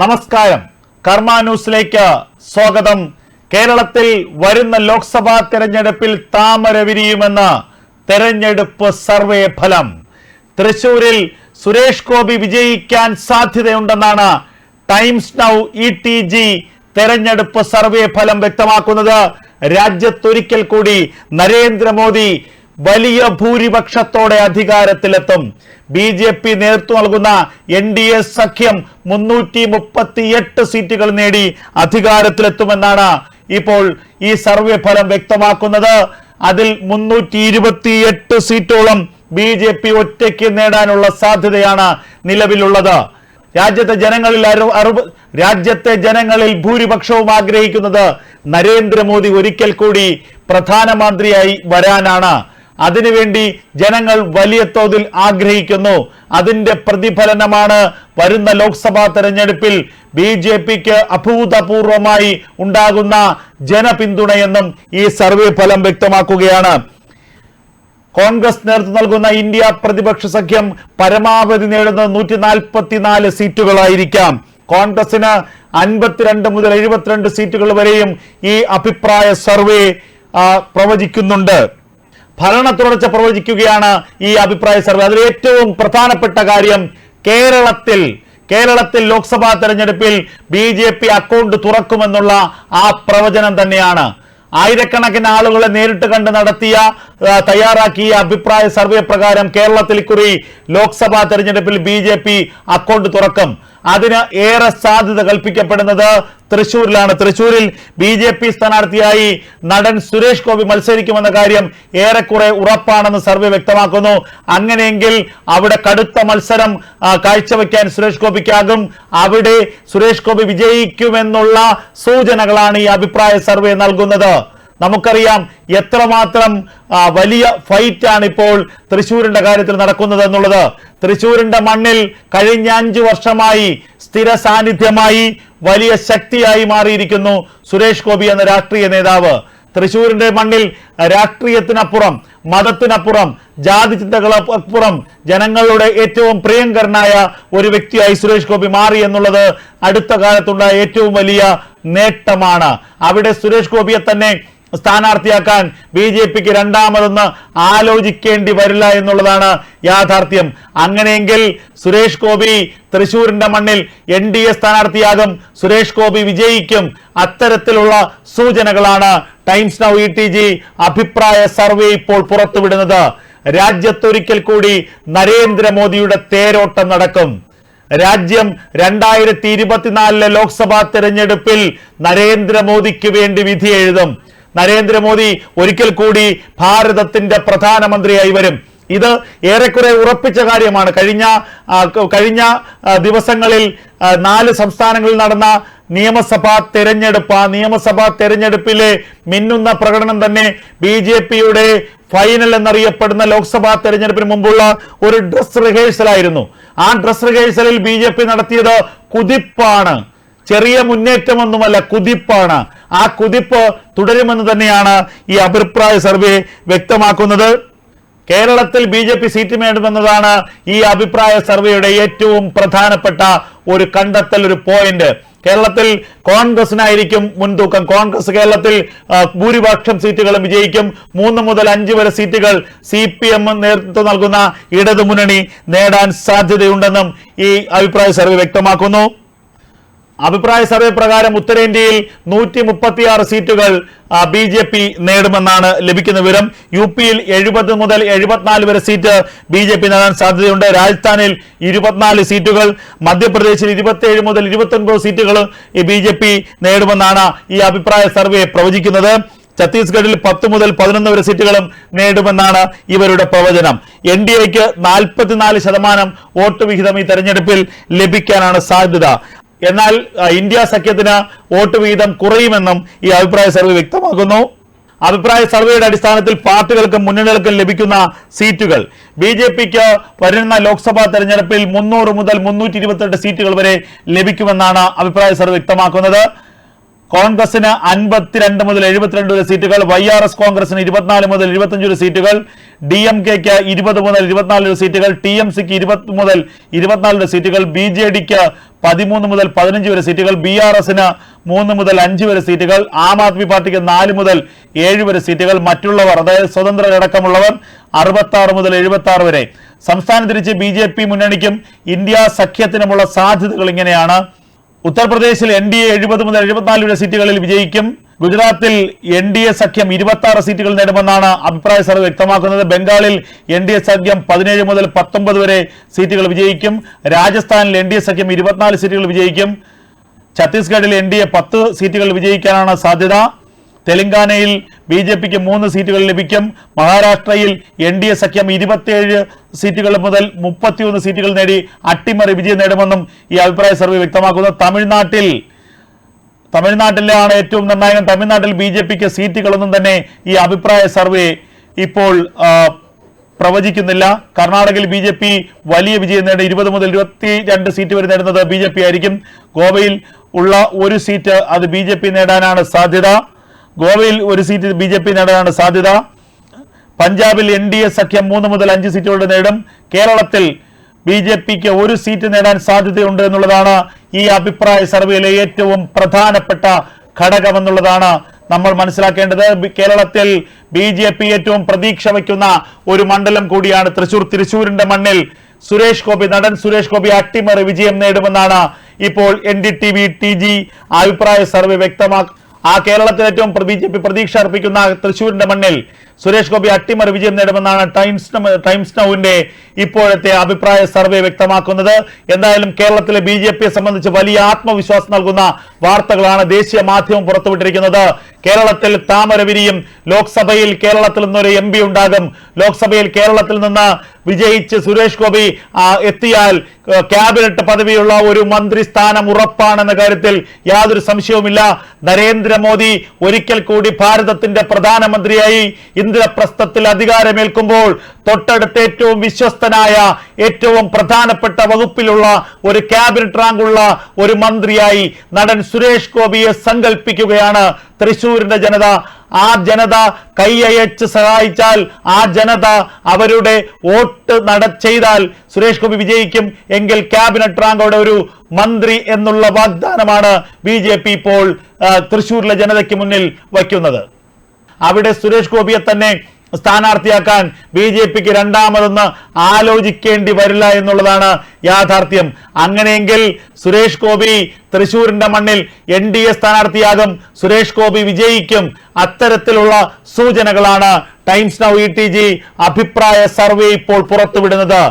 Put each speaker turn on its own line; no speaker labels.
നമസ്കാരം. കർമ്മ ന്യൂസിലേക്ക് സ്വാഗതം. കേരളത്തിൽ വരുന്ന ലോക്സഭാ തെരഞ്ഞെടുപ്പിൽ താമര വിരിയുമെന്ന് തെരഞ്ഞെടുപ്പ് സർവേ ഫലം. തൃശൂരിൽ സുരേഷ് ഗോപി വിജയിക്കാൻ സാധ്യതയുണ്ടെന്നാണ് Times Now E T G തെരഞ്ഞെടുപ്പ് സർവേ ഫലം വ്യക്തമാക്കുന്നത്. രാജ്യത്തൊരിക്കൽ കൂടി നരേന്ദ്രമോദി വലിയ ഭൂരിപക്ഷത്തോടെ അധികാരത്തിലെത്തും. ബി ജെ പി നേതൃത്വം നൽകുന്ന എൻ ഡി എ സഖ്യം മുന്നൂറ്റി മുപ്പത്തിയെട്ട് സീറ്റുകൾ നേടി അധികാരത്തിലെത്തുമെന്നാണ് ഇപ്പോൾ ഈ സർവേ ഫലം വ്യക്തമാക്കുന്നത്. അതിൽ മുന്നൂറ്റി ഇരുപത്തിയെട്ട് സീറ്റോളം ബി ജെ പി ഒറ്റയ്ക്ക് നേടാനുള്ള സാധ്യതയാണ് നിലവിലുള്ളത്. രാജ്യത്തെ ജനങ്ങളിൽ അറുപ രാജ്യത്തെ ജനങ്ങളിൽ ഭൂരിപക്ഷവും ആഗ്രഹിക്കുന്നത് നരേന്ദ്രമോദി ഒരിക്കൽ കൂടി പ്രധാനമന്ത്രിയായി വരാനാണ്. അതിനുവേണ്ടി ജനങ്ങൾ വലിയ തോതിൽ ആഗ്രഹിക്കുന്നു. അതിന്റെ പ്രതിഫലനമാണ് വരുന്ന ലോക്സഭാ തെരഞ്ഞെടുപ്പിൽ ബി ജെ പിക്ക് അഭൂതപൂർവമായി ഉണ്ടാകുന്ന ജനപിന്തുണയെന്നും ഈ സർവേ ഫലം വ്യക്തമാക്കുകയാണ്. കോൺഗ്രസ് നേതൃത്വം നൽകുന്ന ഇന്ത്യ പ്രതിപക്ഷ സഖ്യം പരമാവധി നേടുന്നത് നൂറ്റി നാൽപ്പത്തിനാല് സീറ്റുകളായിരിക്കാം. കോൺഗ്രസിന് അൻപത്തിരണ്ട് മുതൽ എഴുപത്തിരണ്ട് സീറ്റുകൾ വരെയും ഈ അഭിപ്രായ സർവേ പ്രവചിക്കുന്നുണ്ട്. ഭരണ തുടർച്ച പ്രവചിക്കുകയാണ് ഈ അഭിപ്രായ സർവേ. അതിൽ ഏറ്റവും പ്രധാനപ്പെട്ട കാര്യം കേരളത്തിൽ കേരളത്തിൽ ലോക്സഭാ തെരഞ്ഞെടുപ്പിൽ ബി ജെ പി അക്കൗണ്ട് തുറക്കുമെന്നുള്ള ആ പ്രവചനം തന്നെയാണ്. ആയിരക്കണക്കിന് ആളുകളെ നേരിട്ട് കണ്ട് നടത്തിയ തയ്യാറാക്കിയ അഭിപ്രായ സർവേ പ്രകാരം കേരളത്തിൽ കുറി ലോക്സഭാ തെരഞ്ഞെടുപ്പിൽ ബി ജെ പി അക്കൗണ്ട് തുറക്കും. അതിന് ഏറെ സാധ്യത കൽപ്പിക്കപ്പെടുന്നത് തൃശൂരിലാണ്. തൃശൂരിൽ ബി ജെ പി സ്ഥാനാർത്ഥിയായി നടൻ സുരേഷ് ഗോപി മത്സരിക്കുമെന്ന കാര്യം ഏറെക്കുറെ ഉറപ്പാണെന്ന് സർവേ വ്യക്തമാക്കുന്നു. അങ്ങനെയെങ്കിൽ അവിടെ കടുത്ത മത്സരം കാഴ്ചവെക്കാൻ സുരേഷ് ഗോപിക്കാകും. അവിടെ സുരേഷ് ഗോപി വിജയിക്കുമെന്നുള്ള സൂചനകളാണ് ഈ അഭിപ്രായ സർവേ നൽകുന്നത്. നമുക്കറിയാം എത്രമാത്രം വലിയ ഫൈറ്റാണ് ഇപ്പോൾ തൃശ്ശൂരിന്റെ കാര്യത്തിൽ നടക്കുന്നത് എന്നുള്ളത്. തൃശ്ശൂരിന്റെ മണ്ണിൽ കഴിഞ്ഞ അഞ്ചു വർഷമായി സ്ഥിര സാന്നിധ്യമായി വലിയ ശക്തിയായി മാറിയിരിക്കുന്നു സുരേഷ് ഗോപി എന്ന രാഷ്ട്രീയ നേതാവ്. തൃശ്ശൂരിന്റെ മണ്ണിൽ രാഷ്ട്രീയത്തിനപ്പുറം മതത്തിനപ്പുറം ജാതി ചിന്തകളപ്പുറം ജനങ്ങളുടെ ഏറ്റവും പ്രിയങ്കരനായ ഒരു വ്യക്തിയായി സുരേഷ് ഗോപി മാറി എന്നുള്ളത് അടുത്ത കാലത്തുണ്ടായ ഏറ്റവും വലിയ നേട്ടമാണ്. അവിടെ സുരേഷ് ഗോപിയെ തന്നെ സ്ഥാനാർത്ഥിയാക്കാൻ ബി ജെ പിക്ക് രണ്ടാമതൊന്ന് ആലോചിക്കേണ്ടി വരില്ല എന്നുള്ളതാണ് യാഥാർത്ഥ്യം. അങ്ങനെയെങ്കിൽ സുരേഷ് ഗോപി തൃശൂരിന്റെ മണ്ണിൽ എൻ ഡി എ സ്ഥാനാർത്ഥിയാകും. സുരേഷ് ഗോപി വിജയിക്കും. അത്തരത്തിലുള്ള സൂചനകളാണ് Times Now E T G അഭിപ്രായ സർവേ ഇപ്പോൾ പുറത്തുവിടുന്നത്. രാജ്യത്തൊരിക്കൽ കൂടി നരേന്ദ്രമോദിയുടെ തേരോട്ടം നടക്കും. രാജ്യം രണ്ടായിരത്തി ഇരുപത്തിനാലിലെ ലോക്സഭാ തെരഞ്ഞെടുപ്പിൽ നരേന്ദ്രമോദിക്ക് വേണ്ടി വിധി എഴുതും. നരേന്ദ്രമോദി ഒരിക്കൽ കൂടി ഭാരതത്തിന്റെ പ്രധാനമന്ത്രിയായി വരും. ഇത് ഏറെക്കുറെ ഉറപ്പിച്ച കാര്യമാണ്. കഴിഞ്ഞ കഴിഞ്ഞ ദിവസങ്ങളിൽ നാല് സംസ്ഥാനങ്ങളിൽ നടന്ന നിയമസഭാ തെരഞ്ഞെടുപ്പ്. ആ നിയമസഭാ തെരഞ്ഞെടുപ്പിലെ മിന്നുന്ന പ്രകടനം തന്നെ ബി ജെ പിയുടെ ഫൈനൽ എന്നറിയപ്പെടുന്ന ലോക്സഭാ തെരഞ്ഞെടുപ്പിന് മുമ്പുള്ള ഒരു ഡ്രസ് റിഹേഴ്സൽ ആയിരുന്നു ആ ഡ്രസ് റിഹേഴ്സലിൽ ബി നടത്തിയത് കുതിപ്പാണ്. ചെറിയ മുന്നേറ്റമൊന്നുമല്ല കുതിപ്പാണ്. ആ കുതിപ്പ് തുടരുമെന്ന് തന്നെയാണ് ഈ അഭിപ്രായ സർവേ വ്യക്തമാക്കുന്നത്. കേരളത്തിൽ ബി ജെ പി സീറ്റ് നേടുമെന്നതാണ് ഈ അഭിപ്രായ സർവേയുടെ ഏറ്റവും പ്രധാനപ്പെട്ട ഒരു കണ്ടെത്തൽ ഒരു പോയിന്റ്. കേരളത്തിൽ കോൺഗ്രസിനായിരിക്കും മുൻതൂക്കം. കോൺഗ്രസ് കേരളത്തിൽ ഭൂരിപക്ഷം സീറ്റുകളും വിജയിക്കും. മൂന്ന് മുതൽ അഞ്ച് വരെ സീറ്റുകൾ സി പി എം നേതൃത്വം നൽകുന്ന ഇടതുമുന്നണി നേടാൻ സാധ്യതയുണ്ടെന്നും ഈ അഭിപ്രായ സർവേ വ്യക്തമാക്കുന്നു. അഭിപ്രായ സർവേ പ്രകാരം ഉത്തരേന്ത്യയിൽ നൂറ്റി മുപ്പത്തിയാറ് സീറ്റുകൾ ബി ജെ പി നേടുമെന്നാണ് ലഭിക്കുന്ന വിവരം. യു പിയിൽ എഴുപത് മുതൽ എഴുപത്തിനാല് വരെ സീറ്റ് ബി ജെ പി നേടാൻ സാധ്യതയുണ്ട്. രാജസ്ഥാനിൽ ഇരുപത്തിനാല് സീറ്റുകൾ മധ്യപ്രദേശിൽ ഇരുപത്തിയേഴ് മുതൽ ഇരുപത്തൊൻപത് സീറ്റുകൾ ഈ ബി ജെ പി നേടുമെന്നാണ് ഈ അഭിപ്രായ സർവേ പ്രവചിക്കുന്നത്. ഛത്തീസ്ഗഡിൽ പത്ത് മുതൽ പതിനൊന്ന് വരെ സീറ്റുകളും നേടുമെന്നാണ് ഇവരുടെ പ്രവചനം. എൻ ഡി എക്ക് നാൽപ്പത്തിനാല് ശതമാനം വോട്ട് വിഹിതം ഈ തെരഞ്ഞെടുപ്പിൽ ലഭിക്കാനാണ് സാധ്യത. എന്നാൽ ഇന്ത്യ സഖ്യത്തിന് വോട്ട് വീതം കുറയുമെന്നും ഈ അഭിപ്രായ സർവേ വ്യക്തമാക്കുന്നു. അഭിപ്രായ സർവേയുടെ അടിസ്ഥാനത്തിൽ പാർട്ടികൾക്കും മുന്നണികൾക്കും ലഭിക്കുന്ന സീറ്റുകൾ. ബി ജെ പിക്ക് വരുന്ന ലോക്സഭാ തെരഞ്ഞെടുപ്പിൽ മുന്നൂറ് മുതൽ മുന്നൂറ്റി സീറ്റുകൾ വരെ ലഭിക്കുമെന്നാണ് അഭിപ്രായ സർവേ വ്യക്തമാക്കുന്നത്. കോൺഗ്രസിന് അൻപത്തിരണ്ട് മുതൽ എഴുപത്തിരണ്ട് വരെ സീറ്റുകൾ വൈ ആർ എസ് കോൺഗ്രസിന് ഇരുപത്തിനാല് മുതൽ ഇരുപത്തഞ്ച് വരെ സീറ്റുകൾ ഡി എം കെക്ക് ഇരുപത് മുതൽ ഇരുപത്തിനാല് വരെ സീറ്റുകൾ ടി എം സിക്ക് ഇരുപത് മുതൽ ഇരുപത്തിനാല് വരെ സീറ്റുകൾ ബി ജെ ഡിക്ക് പതിമൂന്ന് മുതൽ പതിനഞ്ച് വരെ സീറ്റുകൾ ബി ആർ എസിന് മൂന്ന് മുതൽ അഞ്ച് വരെ സീറ്റുകൾ ആം ആദ്മി പാർട്ടിക്ക് നാല് മുതൽ ഏഴ് വരെ സീറ്റുകൾ മറ്റുള്ളവർ അതായത് സ്വതന്ത്രരടക്കമുള്ളവർ അറുപത്തി ആറ് മുതൽ എഴുപത്തി ആറ് വരെ. സംസ്ഥാനം തിരിച്ച് ബി ജെ പി മുന്നണിക്കും ഇന്ത്യ സഖ്യത്തിനുമുള്ള സാധ്യതകൾ ഇങ്ങനെയാണ്. ഉത്തർപ്രദേശിൽ എൻ ഡി എ എഴുപത് മുതൽ എഴുപത്തിനാല് വരെ സീറ്റുകളിൽ വിജയിക്കും. ഗുജറാത്തിൽ എൻ ഡി എ സഖ്യം ഇരുപത്തി ആറ് സീറ്റുകൾ നേടുമെന്നാണ് അഭിപ്രായ സർവേ വ്യക്തമാക്കുന്നത്. ബംഗാളിൽ എൻ ഡി എ സഖ്യം പതിനേഴ് മുതൽ പത്തൊമ്പത് വരെ സീറ്റുകൾ വിജയിക്കും. രാജസ്ഥാനിൽ എൻ ഡി എ സഖ്യം ഇരുപത്തിനാല് സീറ്റുകൾ വിജയിക്കും. ഛത്തീസ്ഗഡിൽ എൻ ഡി എ പത്ത് സീറ്റുകൾ വിജയിക്കാനാണ് സാധ്യത. തെലങ്കാനയിൽ ബി ജെ പിക്ക് മൂന്ന് സീറ്റുകൾ ലഭിക്കും. മഹാരാഷ്ട്രയിൽ എൻ ഡി എ സഖ്യം ഇരുപത്തിയേഴ് സീറ്റുകൾ മുതൽ മുപ്പത്തിയൊന്ന് സീറ്റുകൾ നേടി അട്ടിമറി വിജയം നേടുമെന്നും ഈ അഭിപ്രായ സർവേ വ്യക്തമാക്കുന്നു. തമിഴ്നാട്ടിൽ തമിഴ്നാട്ടിലാണ് ഏറ്റവും നിർണായകം. തമിഴ്നാട്ടിൽ ബി ജെ പിക്ക് സീറ്റുകളൊന്നും തന്നെ ഈ അഭിപ്രായ സർവേ ഇപ്പോൾ പ്രവചിക്കുന്നില്ല. കർണാടകയിൽ ബി ജെ പി വലിയ വിജയം നേടി ഇരുപത് മുതൽ ഇരുപത്തി രണ്ട് സീറ്റ് വരെ നേടുന്നത് ബി ജെ പി ആയിരിക്കും. ഗോവയിൽ ഉള്ള ഒരു സീറ്റ് അത് ബി ജെ പി നേടാനാണ് സാധ്യത. ഗോവയിൽ ഒരു സീറ്റ് ബി ജെ പി നേടാനാണ് സാധ്യത. പഞ്ചാബിൽ എൻ ഡി എ സഖ്യം മൂന്ന് മുതൽ അഞ്ച് സീറ്റുകളുടെ നേടും. കേരളത്തിൽ ബി ജെ പിക്ക് ഒരു സീറ്റ് നേടാൻ സാധ്യതയുണ്ട് എന്നുള്ളതാണ് ഈ അഭിപ്രായ സർവേയിലെ ഏറ്റവും പ്രധാനപ്പെട്ട ഘടകമെന്നുള്ളതാണ് നമ്മൾ മനസ്സിലാക്കേണ്ടത്. കേരളത്തിൽ ബി ജെ പി ഏറ്റവും പ്രതീക്ഷ വയ്ക്കുന്ന ഒരു മണ്ഡലം കൂടിയാണ് തൃശൂർ. തൃശൂരിന്റെ മണ്ണിൽ സുരേഷ് ഗോപി നടൻ സുരേഷ് ഗോപി അട്ടിമറി വിജയം നേടുമെന്നാണ് ഇപ്പോൾ N D T V T G അഭിപ്രായ സർവേ വ്യക്തമാക്കി ആ കേരളത്തിൽ ഏറ്റവും ബി ജെ പി പ്രതീക്ഷ അർപ്പിക്കുന്ന തൃശൂരിന്റെ മണ്ണിൽ സുരേഷ് ഗോപി അട്ടിമറി വിജയം നേടുമെന്നാണ് ടൈംസ് ടൈംസ് നൗവിന്റെ ഇപ്പോഴത്തെ അഭിപ്രായ സർവേ വ്യക്തമാക്കുന്നത്. എന്തായാലും കേരളത്തിലെ ബി ജെ പിയെ സംബന്ധിച്ച് വലിയ ആത്മവിശ്വാസം നൽകുന്ന വാർത്തകളാണ് ദേശീയ മാധ്യമം പുറത്തുവിട്ടിരിക്കുന്നത്. കേരളത്തിൽ താമരവിരിയും ലോക്സഭയിൽ കേരളത്തിൽ നിന്നൊരു എം പി ഉണ്ടാകും. ലോക്സഭയിൽ കേരളത്തിൽ നിന്ന് വിജയിച്ച് സുരേഷ് ഗോപി എത്തിയാൽ ക്യാബിനറ്റ് പദവിയുള്ള ഒരു മന്ത്രി സ്ഥാനം ഉറപ്പാണെന്ന കാര്യത്തിൽ യാതൊരു സംശയവുമില്ല. നരേന്ദ്രമോദി ഒരിക്കൽ കൂടി ഭാരതത്തിന്റെ പ്രധാനമന്ത്രിയായി ഇന്ദ്രപ്രസ്ഥത്തിൽ അധികാരമേൽക്കുമ്പോൾ തൊട്ടടുത്ത് ഏറ്റവും വിശ്വസ്തനായ ഏറ്റവും പ്രധാനപ്പെട്ട വകുപ്പിലുള്ള ഒരു ക്യാബിനറ്റ് റാങ്കുള്ള ഒരു മന്ത്രിയായി നടൻ സുരേഷ് ഗോപിയെ സങ്കല്പിക്കുകയാണ് തൃശൂരിന്റെ ജനത. ആ ജനത കൈയയച്ച് സഹായിച്ചാൽ ആ ജനത അവരുടെ വോട്ട് നട ചെയ്താൽ സുരേഷ് ഗോപി വിജയിക്കും. എങ്കിൽ ക്യാബിനറ്റ് റാങ്കോടെ ഒരു മന്ത്രി എന്നുള്ള വാഗ്ദാനമാണ് ബി ഇപ്പോൾ തൃശൂരിലെ ജനതയ്ക്ക് മുന്നിൽ വയ്ക്കുന്നത്. അവിടെ സുരേഷ് ഗോപിയെ തന്നെ സ്ഥാനാർത്ഥിയാക്കാൻ ബി ജെ പിക്ക് രണ്ടാമതൊന്ന് ആലോചിക്കേണ്ടി വരില്ല എന്നുള്ളതാണ് യാഥാർത്ഥ്യം. അങ്ങനെയെങ്കിൽ സുരേഷ് ഗോപി തൃശൂരിന്റെ മണ്ണിൽ എൻ ഡി എ സ്ഥാനാർത്ഥിയാകും. സുരേഷ് ഗോപി വിജയിക്കും. അത്തരത്തിലുള്ള സൂചനകളാണ് Times Now E T G അഭിപ്രായ സർവേ ഇപ്പോൾ പുറത്തുവിടുന്നത്.